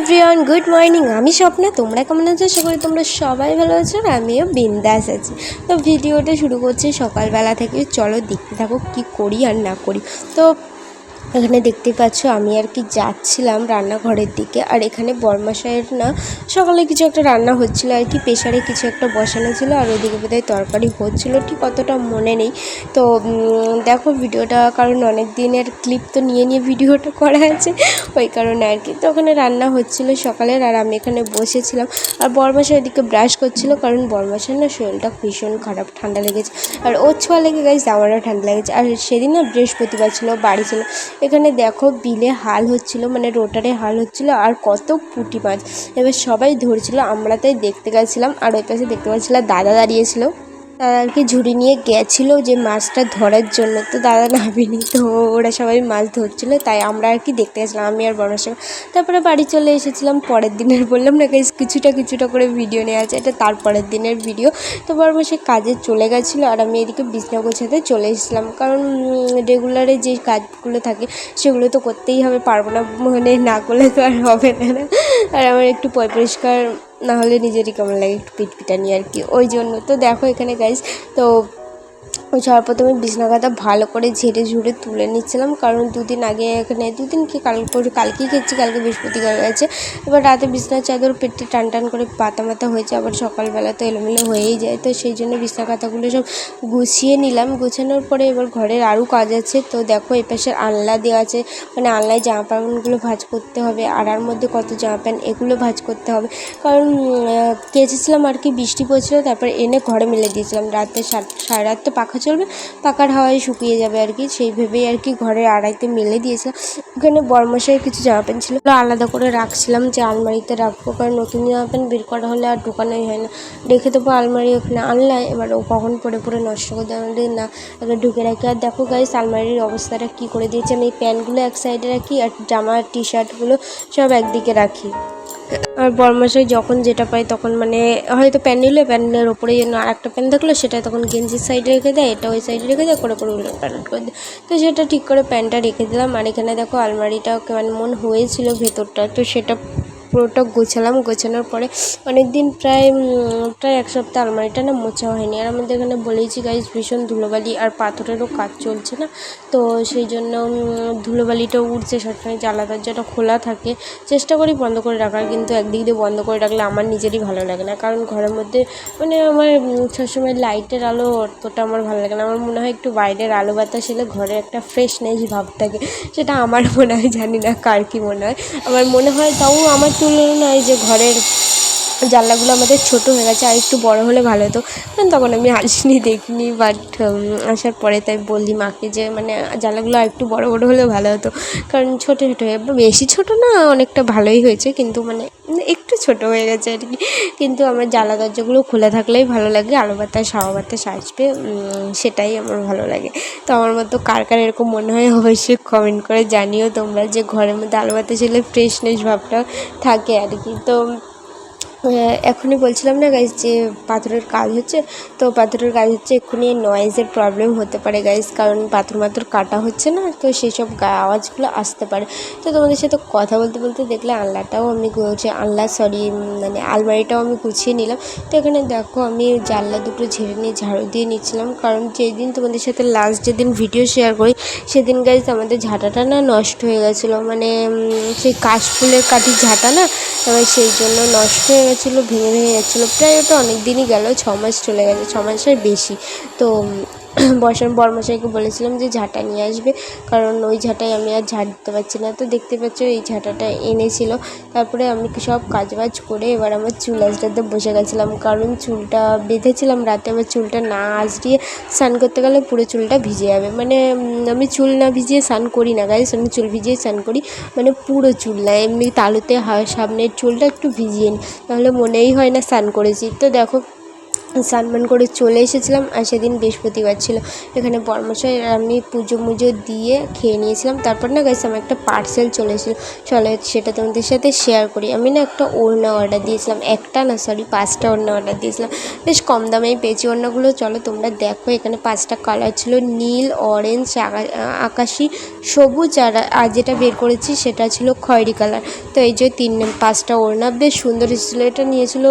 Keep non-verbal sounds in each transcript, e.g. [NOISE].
Everyone, good morning. আমি স্বপ্না। তোমরা কেমন আছো? করি তোমরা সবাই ভালো আছো আর আমিও বিন্দাস আছি। তো ভিডিওটা শুরু করছি সকালবেলা থেকে। চলো দেখতে থাকো কি করি আর না করি। তো এখানে দেখতে পাচ্ছ, আমি আর কি যাচ্ছিলাম রান্নাঘরের দিকে। আর এখানে বর্মাশায়ের না সকালে কিছু একটা রান্না হচ্ছিল, আর কি প্রেশারে কিছু একটা বসানো ছিল, আর ওইদিকে বোধহয় তরকারি হচ্ছিল, ঠিক অতটা মনে নেই। তো দেখো ভিডিওটা, কারণ অনেক দিনের ক্লিপ তো নিয়ে নিয়ে ভিডিওটা করা আছে, ওই কারণে আর কি। তো ওখানে রান্না হচ্ছিল সকালের, আর আমি এখানে বসেছিলাম। আর বরমাসা ওইদিকে ব্রাশ করছিল, কারণ বরমাসের না শরীরটা ভীষণ খারাপ, ঠান্ডা লেগেছে। আর ওর ছোঁয়া লেগে গেছে আমারও ঠান্ডা লেগেছে। আর সেদিন না বৃহস্পতিবার ছিল, বাড়ি ছিল। এখানে দেখো বিলে হাল হচ্ছিল মানে রোটারে হাল হচ্ছিল আর কত পুঁটি মাছ। এবার সবাই ধরছিল, আমরা তাই দেখতে গেছিলাম আর ওই পাশে দেখতে পাচ্ছিলাম দাদা দাঁড়িয়েছিল। দাদা আর কি ঝুড়ি নিয়ে গেছিল যে মাছটা ধরার জন্য। তো দাদা নামেনি, তো ওরা সবাই মাছ ধরছিল, তাই আমরা আর কি দেখতে গেছিলাম, আমি আর বড় সঙ্গে তারপরে বাড়ি চলে এসেছিলাম, পরের দিনের বললাম, না গাইস কিছুটা কিছুটা করে ভিডিও নেওয়া আছে, এটা তারপরের দিনের ভিডিও তো বড় সে কাজে চলে গেছিল, আর আমি এদিকে বিছনা গোছাতে চলে এসেছিলাম। কারণ রেগুলারে যে কাজগুলো থাকে, সেগুলো তো করতেই হবে, পারব না মানে না করলে তো আর হবে না। আর আমার একটু পরিষ্কার না হলে নিজেরই কেমন লাগে একটু পিটপিটানি আর কি। ওই জন্য। তো দেখো এখানে গাইজ তো ওই সবার প্রথমে বিছনা কাঁথা ভালো করে ঝেড়ে ঝুড়ে তুলে নিচ্ছিলাম। কারণ দুদিন আগে এখানে, দুদিন কি কাল কালকেই খেয়েছি, কালকে বৃহস্পতিবার গেছে এবার রাতে বিছনার চাদর পেটে টান টান করে পাতা মাতা হয়েছে, আবার সকালবেলা তো এলোমেলো হয়েই যায়। তো সেই জন্য বিছনা কাঁথাগুলো সব গুছিয়ে নিলাম। গুছানোর পরে এবার ঘরের আরও কাজ আছে। তো দেখো এই পাশে আলনা দেওয়া আছে। মানে আলনায় জামা প্যান্টগুলো ভাঁজ করতে হবে। আড়ার মধ্যে কত জামা প্যান্ট, এগুলো ভাঁজ করতে হবে। কারণ কেচেছিলাম আর কি, বৃষ্টি পড়ছিল, তারপর এনে ঘরে মেলে দিয়েছিলাম। রাতে সারা রাত তো পাখা চলবে পাখার হাওয়ায় শুকিয়ে যাবে আর কি। সেই ভেবেই আর কি ঘরে আড়াইতে মেলে দিয়েছিলাম। ওখানে বরমশাইয়ের কিছু জামা প্যান্ট ছিল। আলাদা করে রাখছিলাম যে আলমারিতে রাখব, কারণ নতুন জামা প্যান্ট বের করা হলে আর ঢোকানোই হয় না। রেখে দেবো আলমারি ওখানে আনলাম এবার ও কখন পরে পরে নষ্ট করে দেবে না, এবার ঢুকে রাখি। আর দেখো গাইস আলমারির অবস্থাটা কী করে দিয়েছে। আমি এই প্যান্টগুলো এক সাইডে রাখি আর জামা টি শার্টগুলো সব একদিকে রাখি। আর বরমাসাই যখন যেটা পাই তখন মানে হয়তো প্যান নিলে প্যানের ওপরে যেন আর একটা প্যান থাকল সেটা তখন গেঞ্জির সাইডে রেখে দেয়, এটা ওই সাইডে রেখে দেয়, করে করে উল্টো প্যান্ট করে দেয়। তো সেটা ঠিক করে প্যান্টটা রেখে দিলাম। আর এখানে দেখো আলমারিটা মানে মন হয়েছিল ভেতরটা, তো সেটা পুরোটা গোছালাম, গোছানোর পরে অনেক দিন প্রায় প্রায় এক সপ্তাহ আলমারিটা না মোছা হয়নি। আর আমাদের এখানে বলেইছি গাইজ ভীষণ ধুলোবালি আর পাথরেরও কাজ চলছে না। তো সেই জন্য ধুলোবালিটা উঠছে সবসময় জ্বালা দরজাটা খোলা থাকে। চেষ্টা করি বন্ধ করে রাখার, কিন্তু একদিক দিয়ে বন্ধ করে রাখলে আমার নিজেরই ভালো লাগে না। কারণ ঘরের মধ্যে মানে আমার সবসময় লাইটের আলো অতটা আমার ভালো লাগে না। আমার মনে হয় একটু বাইরের আলো বাতাস এলে ঘরে একটা ফ্রেশনেস ভাব থাকে। সেটা আমার মনে হয়, জানি না কার কী মনে হয়। আমার মনে হয় তাও আমার তুলনায় যে ঘরের জানলাগুলো আমাদের ছোট হয়ে গেছে, আর একটু বড় হলে ভালো হতো। কারণ তখন আমি আসিনি, দেখিনি বাট আসার পরে তাই বললি মাকে যে মানে জানলাগুলো আর একটু বড় বড় হলে ভালো হতো। কারণ ছোটো ছোটো হয়ে বেশি ছোট না, অনেকটা ভালোই হয়েছে, কিন্তু মানে একটু ছোট হয়ে গেছে আর কি। কিন্তু আমার জানলা দরজাগুলো খোলা থাকলেই ভালো লাগে, আলো বাতাস, হাওয়া বাতাস আসবে সেটাই আমার ভালো লাগে। তো আমার মতো কার কার এরকম মনে হয়, অবশ্যই কমেন্ট করে জানিও তোমরা যে, ঘরের মধ্যে আলো বাতাস এলে ফ্রেশনেস ভাবটা থাকে আর কি। তো এখনই বলছিলাম না গাইজ যে পাথরের কাজ হচ্ছে, তো পাথরের কাজ হচ্ছে এক্ষুনি নয়েজের প্রবলেম হতে পারে গাইজ কারণ পাথর মাথর কাটা হচ্ছে না, তো সেই সব আওয়াজগুলো আসতে পারে। তো তোমাদের সাথে কথা বলতে বলতে দেখলে আলনাটাও আমি গুছে, আলনা সরি মানে আলমারিটাও আমি গুছিয়ে নিলাম। তো এখানে দেখো আমি জানলা দুটো ঝেড়ে নিয়ে ঝাড়ু দিয়ে নিচ্ছিলাম, কারণ যেই দিন তোমাদের সাথে লাস্ট যেদিন ভিডিও শেয়ার করি, সেদিন গাইজ আমাদের ঝাঁটাটা না নষ্ট হয়ে গেছিল মানে সেই কাশফুলের কাঠির ঝাঁটা না সেই জন্য নষ্ট হয়ে গেছিল ভেঙে ভেঙে যাচ্ছিল। প্রায় ওটা অনেক দিনই গেল ছ মাস চলে গেছে ছ মাসের বেশি। তো [CLEARS THROAT] বর্ষার বরমশাইকে বলেছিলাম যে ঝাঁটা নিয়ে আসবে। কারণ ওই ঝাঁটায় আমি আর ঝাঁট দিতে পারছি না। তো দেখতে পাচ্ছ, এই ঝাঁটাটা এনেছিল। তারপরে আমি সব কাজবাজ করে এবার আমার চুল আঁচড়াতে বসে গেছিলাম। কারণ চুলটা বেঁধেছিলাম রাতে। আমার চুলটা না আঁচড়িয়ে স্নান করতে গেলে পুরো চুলটা ভিজে যাবে। মানে আমি চুল না ভিজিয়ে স্নান করি না গাইস আমি চুল ভিজিয়ে স্নান করি। মানে পুরো চুল না, এমনি তালুতে সামনের চুলটা একটু ভিজিয়ে নিই তাহলে মনেই হয় না স্নান করেছি। তো দেখো স্নান করে চলে এসেছিলাম আর সেদিন বৃহস্পতিবার ছিল। এখানে বর্মশাই আমি পুজো মুজো দিয়ে খেয়ে নিয়েছিলাম। তারপর না গাইস আমার একটা পার্সেল চলে এসেছিল। চলো সেটা তোমাদের সাথে শেয়ার করি। আমি না একটা ওড়না অর্ডার দিয়েছিলাম। একটা না সরি পাঁচটা ওড়না অর্ডার দিয়েছিলাম। বেশ কম দামেই পেয়েছি ওড়নাগুলো। চলো তোমরা দেখো, এখানে পাঁচটা কালার ছিল। নীল অরেঞ্জ আকাশি, সবুজ আর আর যেটা বের করেছি সেটা ছিল খয়েরি কালার তো এই যে তিন, পাঁচটা ওড়না। বেশ সুন্দর এসেছিল। এটা নিয়েছিল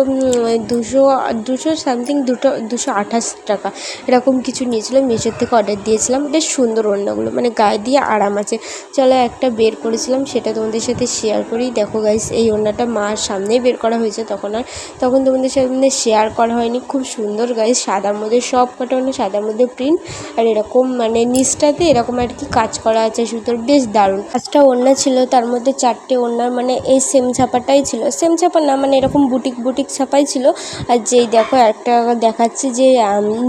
দুশো দুশো সামথিং দুটো, দুশো আঠাশ টাকা। এরকম কিছু নিয়েছিল মিশোর থেকে অর্ডার দিয়েছিলাম। বেশ সুন্দর ওড়নাগুলো মানে গায়ে দিয়ে আরাম আছে। চলো একটা বের করেছিলাম, সেটা তোমাদের সাথে শেয়ার করি। দেখো গাইস এই ওড়নাটা মার সামনেই বের করা হয়েছে তখন আর। তখন তোমাদের সামনে শেয়ার করা হয়নি। খুব সুন্দর গাইস সাদার মধ্যে সব কটা ওড়না সাদার মধ্যে প্রিন্ট আর এরকম মানে নিচটাতে এরকম আর কি কাজ করা আছে, সুতোর। বেশ দারুণ। পাঁচটা ওড়না ছিল, তার মধ্যে চারটে ওড়নার মানে এই সেম ছাপাটাই ছিল। সেম ছাপা না মানে এরকম বুটিক বুটিক ছাপাই ছিল। আর যেই দেখো একটা দেখাচ্ছে যে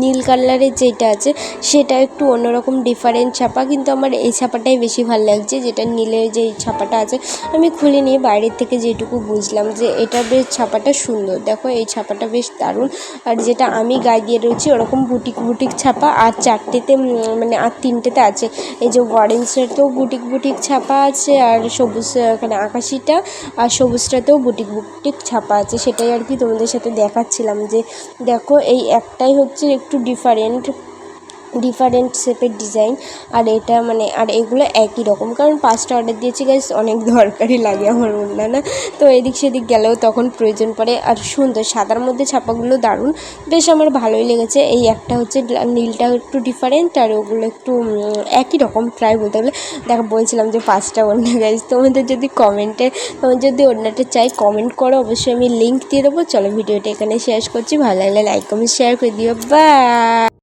নীল কালারের যেটা আছে, সেটা একটু অন্যরকম ডিফারেন্ট ছাপা, কিন্তু আমার এই ছাপাটাই বেশি ভালো লাগছে, যেটা নীলের যে ছাপাটা আছে। আমি খুলে নিয়ে বাইরের থেকে যেটুকু বুঝলাম যে, এটা বেশ ছাপাটা সুন্দর। দেখো, এই ছাপাটা বেশ দারুণ। আর যেটা আমি গায়ে দিয়ে রয়েছি, ওরকম বুটিক বুটিক ছাপা, আর চারটেতে মানে আর তিনটেতে আছে। এই যে অরেঞ্জটাতেও বুটিক বুটিক ছাপা আছে, আর সবুজ, এখানে আকাশিটা, আর সবুজটাতেও বুটিক বুটিক ছাপা আছে। সেটাই আর কি তোমাদের সাথে দেখাচ্ছিলাম যে, দেখো এই একটাই হচ্ছে একটু ডিফারেন্ট ডিফারেন্ট শেপের ডিজাইন আর এটা মানে আর এগুলো একই রকম। কারণ পাঁচটা অর্ডার দিয়েছি গাইস অনেক দরকারি লাগে আমার না তো এদিক সেদিক গেলেও তখন প্রয়োজন পড়ে। আর সুন্দর, সাদার মধ্যে ছাপাগুলো দারুণ। বেশ আমার ভালোই লেগেছে। এই একটা হচ্ছে নীলটা একটু ডিফারেন্ট আর ওগুলো একটু একই রকম প্রায় বলতে গেলে। দেখো, বলছিলাম যে পাঁচটা ওড়না গাইস তোমাদের যদি কমেন্টে তোমার যদি ওড়নাটা চাই কমেন্ট করো। অবশ্যই আমি লিঙ্ক দিয়ে দেবো। চলো, ভিডিওটা এখানে শেষ করছি। ভালো লাগলে লাইক কমেন্ট শেয়ার করে দিও। বা